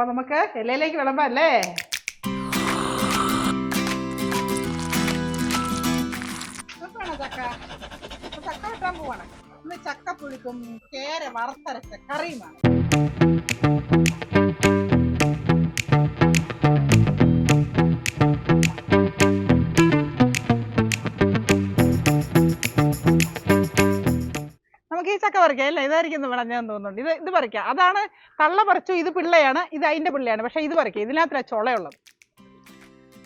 അപ്പൊ നമുക്ക് ഇലയിലേക്ക് വിളമ്പാം അല്ലേ? ചക്ക? വെട്ടാൻ പോവാണ്. ഇന്ന് ചക്ക പുഴുക്കും കേര വറുത്തരച്ച കറിയുമാണ്. പറിക്കാം. അല്ലേ? ഇതായിരിക്കും പറഞ്ഞതെന്ന് തോന്നുന്നുണ്ട്. ഇത് ഇത് പറിക്കാം. അതാണ് കള്ള പറിച്ചു ഇത് പിള്ളയാണ് ഇത് അതിന്റെ പിള്ളയാണ്. പക്ഷേ ഇത് പറിക്കാം. ഇതിനകത്തിലാണ് ചുളയുള്ളത്.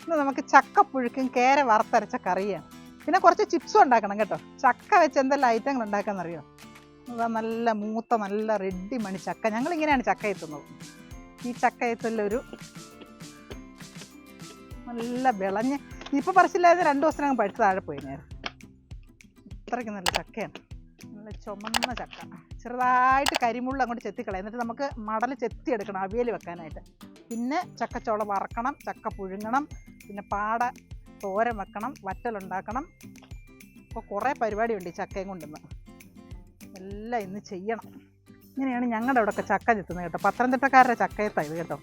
ഇന്ന് നമുക്ക് ചക്ക പുഴുക്കും കേര വറുത്തരച്ച കറിയാണ്. പിന്നെ കുറച്ച് ചിപ്സും ഉണ്ടാക്കണം കേട്ടോ. ചക്ക വെച്ച് എന്തെല്ലാം ഐറ്റങ്ങൾ ഉണ്ടാക്കാമെന്നറിയോ അതാ നല്ല മൂത്ത നല്ല റെഡി മണി ചക്ക. ഞങ്ങൾ ഇങ്ങനെയാണ് ചക്ക എത്തുന്നത്. ഈ ചക്ക എത്തുള്ളൊരു നല്ല വിളഞ്ഞ് ഇപ്പോൾ പറിച്ചില്ലാതെ രണ്ട് ദിവസത്തിനകം പഴുത്ത് താഴെ പോയി ഞാൻ അത്രയ്ക്ക് നല്ല ചക്കയാണ്. നല്ല ചുമന്ന ചക്ക. ചെറുതായിട്ട് കരിമുള്ള അങ്ങോട്ട് ചെത്തിക്കളയാം. എന്നിട്ട് നമുക്ക് മടൽ ചെത്തി എടുക്കണം അവിയൽ വെക്കാനായിട്ട്. പിന്നെ ചക്കച്ചോള വറക്കണം ചക്ക പുഴുങ്ങണം പിന്നെ പാട തോരൻ വെക്കണം വറ്റലുണ്ടാക്കണം ഇപ്പോൾ കുറേ പരിപാടിയുണ്ട് ഈ ചക്കയും കൊണ്ടുവന്ന് എല്ലാം ഇന്ന് ചെയ്യണം. ഇങ്ങനെയാണ് ഞങ്ങളുടെ അവിടെയൊക്കെ ചക്ക ചെത്തുന്നത് കേട്ടോ. പത്തനംതിട്ടക്കാരുടെ ചക്കയത്താണ് കേട്ടോ.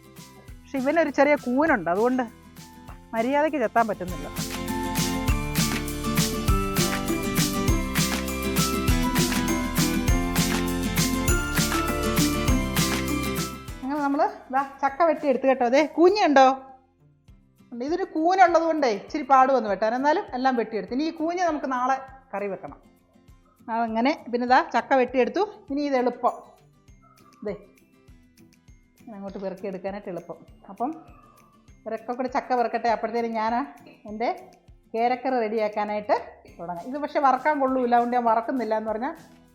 പക്ഷെ ഇവനൊരു ചെറിയ കൂനുണ്ട്. അതുകൊണ്ട് മര്യാദയ്ക്ക് ചെത്താൻ പറ്റുന്നില്ല. നമ്മൾ ഇതാ ചക്ക വെട്ടി എടുത്ത് കേട്ടോ. അതെ കൂഞ്ഞുണ്ടോ? ഉണ്ട്. ഇതൊരു കൂനുള്ളത് കൊണ്ടേ ഇച്ചിരി പാട് വന്ന് വെട്ടാൻ എന്നാലും എല്ലാം വെട്ടിയെടുത്തു. ഇനി ഈ കൂഞ്ഞ് നമുക്ക് നാളെ കറി വെക്കണം. അതങ്ങനെ പിന്നെ ഇതാ ചക്ക വെട്ടിയെടുത്തു. ഇനി ഇത് എളുപ്പം. ഇതേ അങ്ങോട്ട് പെറുക്കി എടുക്കാനായിട്ട് എളുപ്പം. അപ്പം ഇവരൊക്കെ ചക്ക പെറുക്കട്ടെ. അപ്പോഴത്തേനും ഞാൻ എന്റെ കേരക്കറി റെഡിയാക്കാനായിട്ട് തുടങ്ങാം. ഇത് പക്ഷേ വറക്കാൻ കൊള്ളൂല. അതുകൊണ്ട് ഞാൻ വറക്കുന്നില്ല എന്ന് പറഞ്ഞാൽ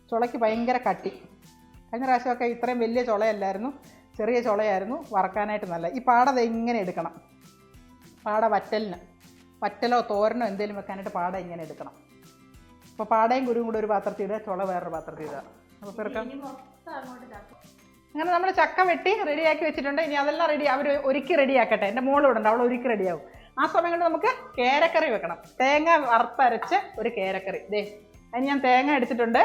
ചുളയ്ക്ക് ഭയങ്കര കട്ടി. കഴിഞ്ഞ പ്രാവശ്യമൊക്കെ ഇത്രയും വലിയ ചുളയല്ലായിരുന്നു. ചെറിയ ചുളയായിരുന്നു വറക്കാനായിട്ട് നല്ല. ഈ പാട എങ്ങനെ ഇങ്ങനെ എടുക്കണം. പാട വറ്റലിന്. വറ്റലോ തോരനോ എന്തെങ്കിലും വെക്കാനായിട്ട് പാട ഇങ്ങനെ എടുക്കണം. അപ്പോൾ പാടയും കുരുവും കൂടെ ഒരു പാത്രത്തിൽ ഇടുക ചുള വേറൊരു പാത്രത്തിൽ ഇടുക. അപ്പോൾ പെറുക്കാം അങ്ങനെ നമ്മൾ ചക്ക വെട്ടി റെഡിയാക്കി വെച്ചിട്ടുണ്ട്. ഇനി അതെല്ലാം റെഡി അവർ ഒരുക്കി റെഡിയാക്കട്ടെ. എന്റെ മോൾ ഇവിടെ ഉണ്ട് അവൾ ഒരുക്കി റെഡിയാവും ആ സമയം കൊണ്ട് നമുക്ക് കേരക്കറി വെക്കണം. തേങ്ങ വറുത്തരച്ച് ഒരു കേരക്കറി. ദേ അതിന് ഞാൻ തേങ്ങ എടുത്തിട്ടുണ്ട്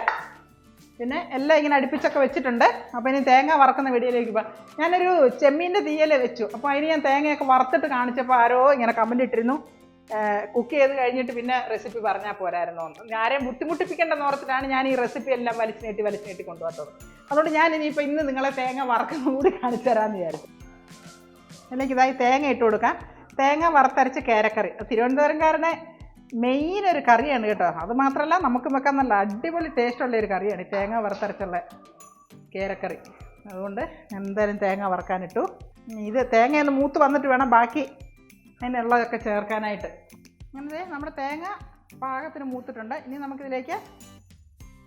പിന്നെ എല്ലാം ഇങ്ങനെ അടുപ്പിച്ചൊക്കെ വെച്ചിട്ടുണ്ട്. അപ്പോൾ ഇനി തേങ്ങ വറക്കുന്ന വീഡിയോയിലേക്ക് പോകാം ഞാനൊരു ചെമ്മീന്റെ തീയൽ വെച്ചു. അപ്പോൾ അതിന് ഞാൻ തേങ്ങയൊക്കെ വറുത്തിട്ട് കാണിച്ചപ്പോൾ ആരോ ഇങ്ങനെ കമന്റ് ഇട്ടിരുന്നു. കുക്ക് ചെയ്ത് കഴിഞ്ഞിട്ട് പിന്നെ റെസിപ്പി പറഞ്ഞാൽ പോരായിരുന്നു എന്ന്. ആരെയും ബുദ്ധിമുട്ടിപ്പിക്കേണ്ടെന്ന് ഓർത്തിട്ടാണ് ഞാൻ ഈ റെസിപ്പി എല്ലാം വലിച്ചു നീട്ടി വലിച്ചു നീട്ടി കൊണ്ടുപോകത്തത്. അതുകൊണ്ട് ഞാൻ ഇനിയിപ്പോൾ ഇന്ന് നിങ്ങളെ തേങ്ങ വറക്കുന്ന കൂടി കാണിച്ചു തരാമെന്ന് വിചാരിച്ചു. അല്ലെങ്കിൽ ഇതായി തേങ്ങ ഇട്ട് കൊടുക്കാം. തേങ്ങ വറുത്തരച്ച് കേരക്കറി. തിരുവനന്തപുരംകാരനെ മെയിൻ ഒരു കറിയാണ് കേട്ടോ. അത് മാത്രമല്ല നമുക്ക് വെക്കാൻ നല്ല അടിപൊളി ടേസ്റ്റുള്ള ഒരു കറിയാണ് ഈ തേങ്ങ വറുത്തരച്ചുള്ള കേരക്കറി. അതുകൊണ്ട് എന്തായാലും തേങ്ങ വറക്കാനിട്ടു. ഇത് തേങ്ങ ഒന്ന് മൂത്ത് വന്നിട്ട് വേണം ബാക്കി അതിനുള്ളതൊക്കെ ചേർക്കാനായിട്ട്. അങ്ങനെ നമ്മുടെ തേങ്ങ പാകത്തിന് മൂത്തിട്ടുണ്ട്. ഇനി നമുക്കിതിലേക്ക്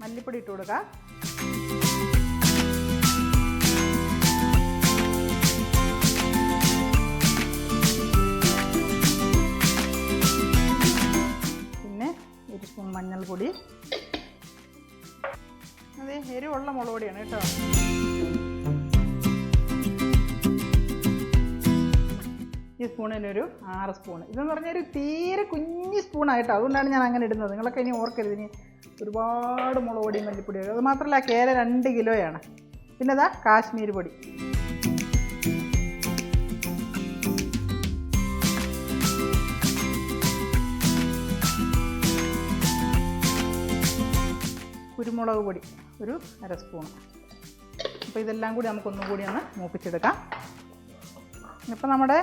മല്ലിപ്പൊടി ഇട്ട് കൊടുക്കാം. മഞ്ഞൾപ്പൊടി. അതെ എരിവുള്ള മുളക് പൊടിയാണ് കേട്ടോ. ഈ സ്പൂണിനൊരു ആറ് സ്പൂൺ. ഇതെന്ന് പറഞ്ഞാൽ ഒരു തീരെ കുഞ്ഞു സ്പൂണായിട്ടോ അതുകൊണ്ടാണ് ഞാൻ അങ്ങനെ ഇടുന്നത്. നിങ്ങളൊക്കെ ഇനി ഓർക്കരുത്. ഇനി ഒരുപാട് മുളക് പൊടിയും മല്ലിപ്പൊടിയും അത് മാത്രമല്ല കേര രണ്ട് കിലോയാണ്. പിന്നെ ഇതാ കാശ്മീർ പൊടി. കുരുമുളക് പൊടി ഒരു അര സ്പൂൺ. അപ്പോൾ ഇതെല്ലാം കൂടി നമുക്കൊന്നും കൂടി ഒന്ന് മൂപ്പിച്ചെടുക്കാം. ഇപ്പം നമ്മുടെ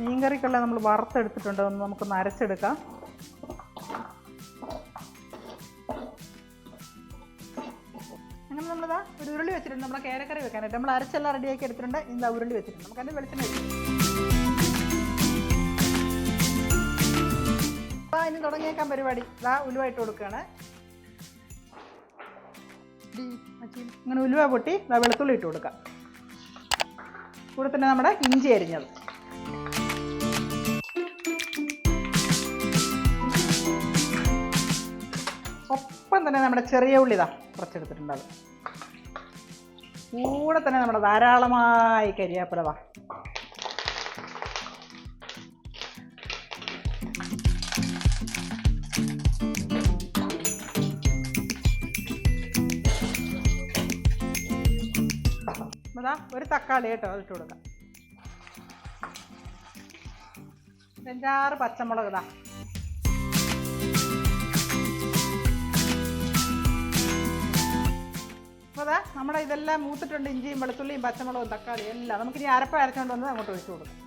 മീൻകറിക്കുള്ള നമ്മൾ വറുത്തെടുത്തിട്ടുണ്ട് ഒന്ന് നമുക്കൊന്ന് അരച്ചെടുക്കാം. അങ്ങനെ നമ്മളിതാ ഒരു ഉരുളി വെച്ചിട്ടുണ്ട് നമ്മുടെ കേരക്കറി വെക്കാനായിട്ട്. നമ്മൾ അരച്ചെല്ലാം റെഡിയാക്കി എടുത്തിട്ടുണ്ട്. ഇതാ ഉരുളി വെച്ചിട്ടുണ്ട്. നമുക്ക് അതിന്റെ വെളിച്ചെണ്ണ അപ്പോൾ ഇനി തുടങ്ങിയേക്കാൻ പരിപാടി. ഇതാ ഉലുവായിട്ട് കൊടുക്കുകയാണ്. ഇങ്ങനെ ഉലുവ പൊട്ടി വെളുത്തുള്ളി ഇട്ട് കൊടുക്കാം. കൂടെ തന്നെ നമ്മുടെ ഇഞ്ചി അരിഞ്ഞത്. ഒപ്പം തന്നെ നമ്മുടെ ചെറിയ ഉള്ളിതാ കുറച്ചെടുത്തിട്ടുണ്ട് കൂടെ തന്നെ നമ്മുടെ ധാരാളമായി കരിയാപ്പില വാ ഒരു തക്കാളി കേട്ടോ അതിട്ട് കൊടുക്കാം. അഞ്ചാറ് പച്ചമുളക് ഇതാ. അപ്പോൾ അതാ നമ്മുടെ ഇതെല്ലാം മൂത്തിട്ടുണ്ട് ഇഞ്ചിയും വെളുത്തുള്ളിയും പച്ചമുളകും തക്കാളിയും എല്ലാം. നമുക്കിനി അരപ്പ് അരച്ചുകൊണ്ട് വന്ന് അങ്ങോട്ട് ഒഴിച്ചു കൊടുക്കാം.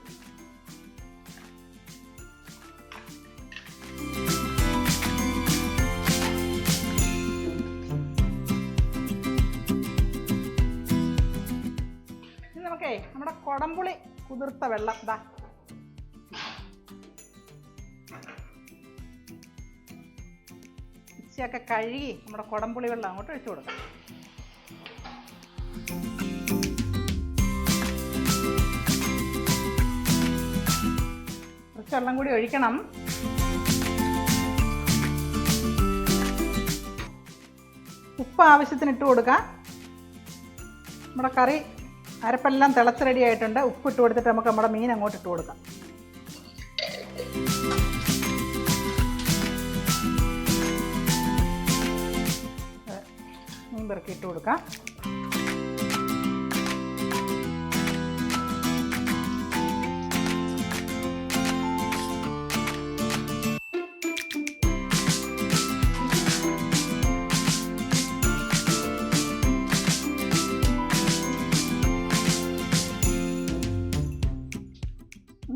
നമുക്കേ നമ്മുടെ കുടംപുളി കുതിർത്ത വെള്ളം. ഇതാ ഇച്ചിയൊക്കെ കഴുകി നമ്മുടെ കുടംപുളി വെള്ളം അങ്ങോട്ട് ഒഴിച്ചു കൊടുക്കാം. വെള്ളം കൂടി ഒഴിക്കണം. ഉപ്പ് ആവശ്യത്തിന് ഇട്ട് കൊടുക്കാം. നമ്മുടെ കറി അരപ്പെല്ലാം തിളച്ച് റെഡി ആയിട്ടുണ്ട്. ഉപ്പ് ഇട്ട് കൊടുത്തിട്ട് നമുക്ക് നമ്മുടെ മീൻ അങ്ങോട്ട് ഇട്ട് കൊടുക്കാം. മീൻ പെറുക്കി ഇട്ട് കൊടുക്കാം.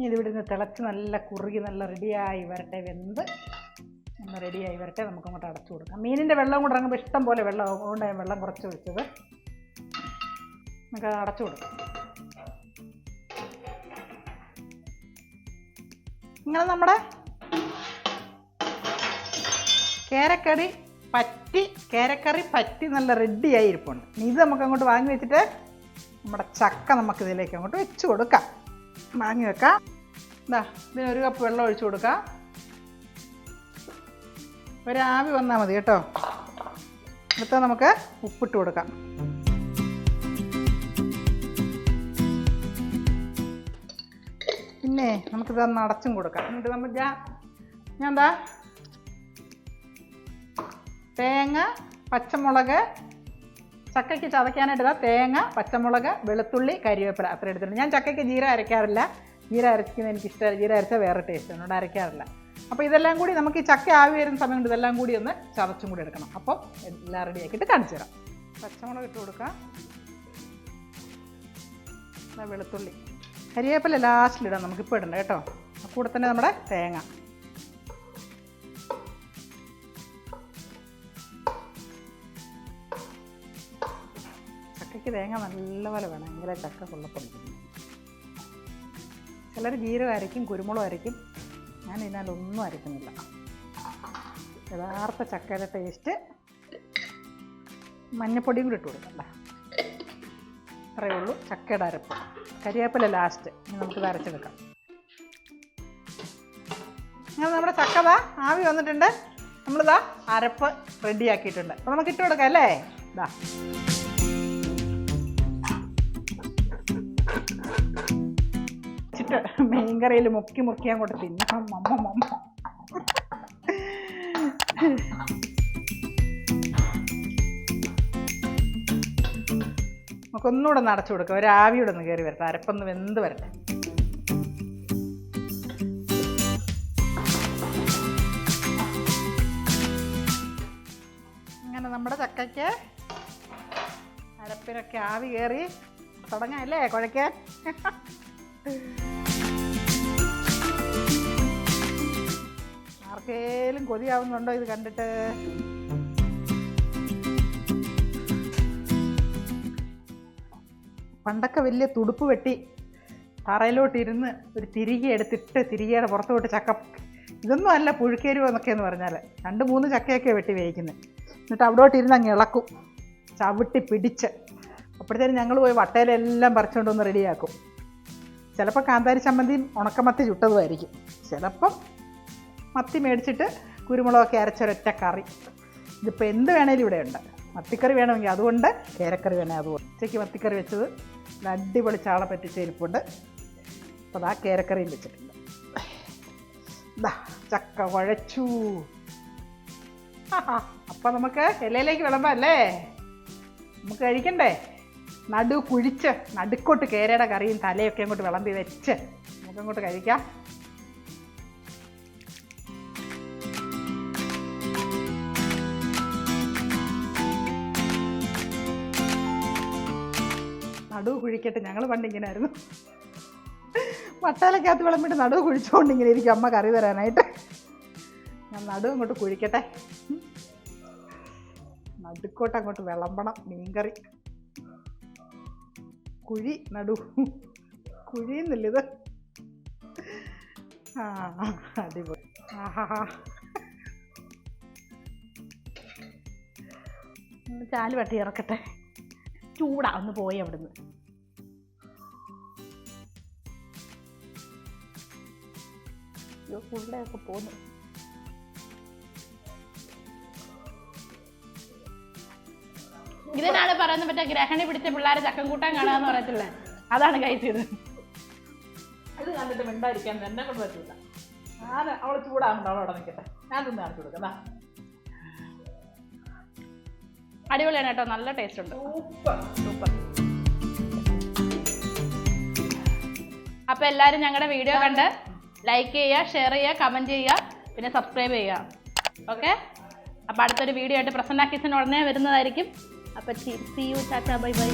ഇനി ഇത് ഇവിടെ നിന്ന് തിളച്ച് നല്ല കുറുകി നല്ല റെഡിയായി വരട്ടെ. വെന്ത് ഒന്ന് റെഡിയായി വരട്ടെ. നമുക്ക് അങ്ങോട്ട് അടച്ചു കൊടുക്കാം. മീനിന്റെ വെള്ളം കൂടെ ഇറങ്ങുമ്പോൾ ഇഷ്ടം പോലെ വെള്ളം. അതുകൊണ്ട് വെള്ളം കുറച്ച് ഒഴിച്ചത്. നമുക്ക് അടച്ചു കൊടുക്കാം. നിങ്ങൾ നമ്മുടെ കേരക്കറി പറ്റി കേരക്കറി പറ്റി നല്ല റെഡിയായി ഇരിപ്പുണ്ട്. ഇത് നമുക്ക് അങ്ങോട്ട് വാങ്ങി വെച്ചിട്ട് നമ്മുടെ ചക്ക നമുക്ക് ഇതിലേക്ക് അങ്ങോട്ട് വെച്ച് കൊടുക്കാം. വാങ്ങി വെക്കാം. ഇതാ ഒരു കപ്പ് വെള്ളം ഒഴിച്ചു കൊടുക്കാം. ഒരാവി വന്നാൽ മതി കേട്ടോ. അടുത്ത നമുക്ക് ഉപ്പിട്ട് കൊടുക്കാം. പിന്നെ നമുക്കിത് അടച്ചും കൊടുക്കാം. എന്നിട്ട് നമ്മൾ ഞാൻ ഞാൻ എന്താ തേങ്ങ പച്ചമുളക് ചക്കയ്ക്ക് ചതയ്ക്കാനായിട്ട് തേങ്ങ പച്ചമുളക് വെളുത്തുള്ളി കരിവേപ്പില അത്ര എടുത്തിട്ടുണ്ട്. ഞാൻ ചക്കയ്ക്ക് ജീര അരയ്ക്കാറില്ല. ജീര അരയ്ക്കുന്നത് എനിക്ക് ഇഷ്ടമല്ല ജീര അരച്ചാൽ വേറെ ടേസ്റ്റ് അതുകൊണ്ട് അരയ്ക്കാറില്ല. അപ്പോൾ ഇതെല്ലാം കൂടി നമുക്ക് ഈ ചക്ക ആവി വരുന്ന സമയം കൊണ്ട് ഇതെല്ലാം കൂടി ഒന്ന് ചതച്ചും കൂടി എടുക്കണം. അപ്പം എല്ലാം റെഡി ആക്കിയിട്ട് കാണിച്ചു തരാം. പച്ചമുളക് ഇട്ട് കൊടുക്കാം. വെളുത്തുള്ളി. ഇടാം. ലാസ്റ്റിലിടാം നമുക്കിപ്പോൾ ഇടണ്ട കേട്ടോ. കൂടെ തന്നെ നമ്മുടെ തേങ്ങ. ചക്കയ്ക്ക് തേങ്ങ നല്ലപോലെ വേണം. എങ്കിലേ ചക്ക കൊള്ളപ്പുണ്ട് ചിലർ ജീരകം അരയ്ക്കും കുരുമുളക് അരയ്ക്കും. ഞാൻ ഇതിനാലൊന്നും അരയ്ക്കുന്നില്ല. യഥാർത്ഥ ചക്കയുടെ ടേസ്റ്റ് മഞ്ഞപ്പൊടിയും കൂടി ഇട്ട് കൊടുക്കണ്ട അത്രയേ ഉള്ളൂ ചക്കയുടെ അരപ്പ്. കരിവേപ്പില ലാസ്റ്റ് നമുക്ക് അരച്ചെടുക്കാം. അങ്ങനെ നമ്മുടെ ചക്കതാ ആവി വന്നിട്ടുണ്ട്. നമ്മളിതാ അരപ്പ് റെഡിയാക്കിയിട്ടുണ്ട് അപ്പോൾ നമുക്ക് ഇട്ട് കൊടുക്കാം അല്ലേ? ഇതാ വെച്ചിട്ട് മീൻകറിയിൽ മുക്കി മുക്കി അങ്ങോട്ട് തിന്നാം. മമ്മ മമ്മ നമുക്കൊന്നുകൂടെ നടച്ചു അടച്ചു കൊടുക്കാം. ഒരു ആവിയോടെ ഒന്ന് കയറി വരട്ടെ. അരപ്പൊന്ന് വെന്ത് വരട്ടെ. അങ്ങനെ നമ്മുടെ ചക്കയ്ക്ക് അരപ്പിനൊക്കെ ആവി കയറി തുടങ്ങാം അല്ലേ കുഴയ്ക്കാൻ? ആർക്കേലും കൊതിയാവുന്നുണ്ടോ ഇത് കണ്ടിട്ട്? പണ്ടൊക്കെ വലിയ തുടുപ്പ് വെട്ടി തറയിലോട്ടിരുന്ന് ഒരു തിരികെ എടുത്തിട്ട് തിരികെയുടെ പുറത്തോട്ട് ചക്ക ഇതൊന്നും അല്ല പുഴുക്കേരുവ എന്നൊക്കെ എന്ന് പറഞ്ഞാൽ രണ്ട് മൂന്ന് ചക്കയൊക്കെ വെട്ടി വേവിക്കുന്നത് എന്നിട്ട് അവിടോട്ട് ഇരുന്ന് അങ്ങ് ഇളക്കും. ചവിട്ടി പിടിച്ച്. അപ്പോഴത്തേനും ഞങ്ങൾ പോയി വട്ടയിലെല്ലാം പറിച്ചുകൊണ്ടൊന്ന് റെഡിയാക്കും ചിലപ്പോൾ കാന്താരി ചമ്മന്തിയും ഉണക്കമത്തി ചുട്ടതുമായിരിക്കും. ചിലപ്പം മത്തി മേടിച്ചിട്ട് കുരുമുളകൊക്കെ അരച്ചൊരൊറ്റ കറി. ഇതിപ്പോൾ എന്ത് വേണേലും ഇവിടെ ഉണ്ട്. മത്തിക്കറി വേണമെങ്കിൽ അതുകൊണ്ട് കേരക്കറി വേണേൽ അതുകൊണ്ട്. ഉച്ചയ്ക്ക് മത്തിക്കറി വെച്ചത് അടിപൊളി ചാള പറ്റിച്ച ഇരിപ്പുണ്ട്. അപ്പോൾ അതാ കേരക്കറിയും വെച്ചിട്ടുണ്ട്. ദാ ചക്ക വഴച്ചു. അപ്പം നമുക്ക് ഇലയിലേക്ക് വിളമ്പാം അല്ലേ? നമുക്ക് കഴിക്കണ്ടേ? നടു കുഴിച്ച് നടുക്കോട്ട് കേരയുടെ കറിയും തലയൊക്കെ അങ്ങോട്ട് വിളമ്പി വെച്ച് നമുക്കങ്ങോട്ട് കഴിക്കാം. നടുവ് കുഴിക്കട്ടെ. ഞങ്ങൾ പണ്ട് ഇങ്ങനെ ആയിരുന്നു വിളമ്പിട്ട് നടുവ് കുഴിച്ചുകൊണ്ട് ഇങ്ങനെ ഇരിക്കും. അമ്മ കറി തരാനായിട്ട്. ഞാൻ നടുവ് അങ്ങോട്ട് കുഴിക്കട്ടെ. നടുക്കോട്ട് അങ്ങോട്ട് വിളമ്പണം മീൻകറി. കുഴി നടു. കുഴിയുന്നില്ല ഇത്? ആ അടിപൊളി. ആഹാ. ചാൽ വട്ടി ഇറക്കട്ടെ. ചൂടാ ഒന്ന് പോയി അവിടുന്ന്. അയ്യോ ഉള്ളയൊക്കെ പോന്നു ഇതിനാണ് പറയുന്നത് മറ്റേ ഗ്രഹണി പിടിച്ച പിള്ളേരെ ചക്കം കൂട്ടാൻ കാണാന്ന് പറയത്തില്ലേ? അതാണ് കഴിച്ചത് അത് കണ്ടിട്ട് മിണ്ടായിരിക്കാൻ എന്നെ കൊണ്ട് പറ്റില്ല ഞാൻ അവൾ ചൂടാകുന്നുണ്ട് അവളവിടെ നിൽക്കട്ടെ ഞാൻ തിന്ന് കാണിച്ചു കൊടുക്കാം. അടിപൊളിയാണ് കേട്ടോ നല്ല ടേസ്റ്റ് ഉണ്ട്. Super super. അപ്പൊ എല്ലാരും ഞങ്ങളുടെ വീഡിയോ കണ്ട് ലൈക്ക് ചെയ്യുക ഷെയർ ചെയ്യുക കമന്റ് ചെയ്യുക പിന്നെ സബ്സ്ക്രൈബ് ചെയ്യുക. ഓക്കെ അപ്പോൾ അടുത്തൊരു വീഡിയോ ആയിട്ട് പ്രസന്ന കിച്ചൻ ഉടനെ വരുന്നതായിരിക്കും. അപ്പം see you tata bye bye.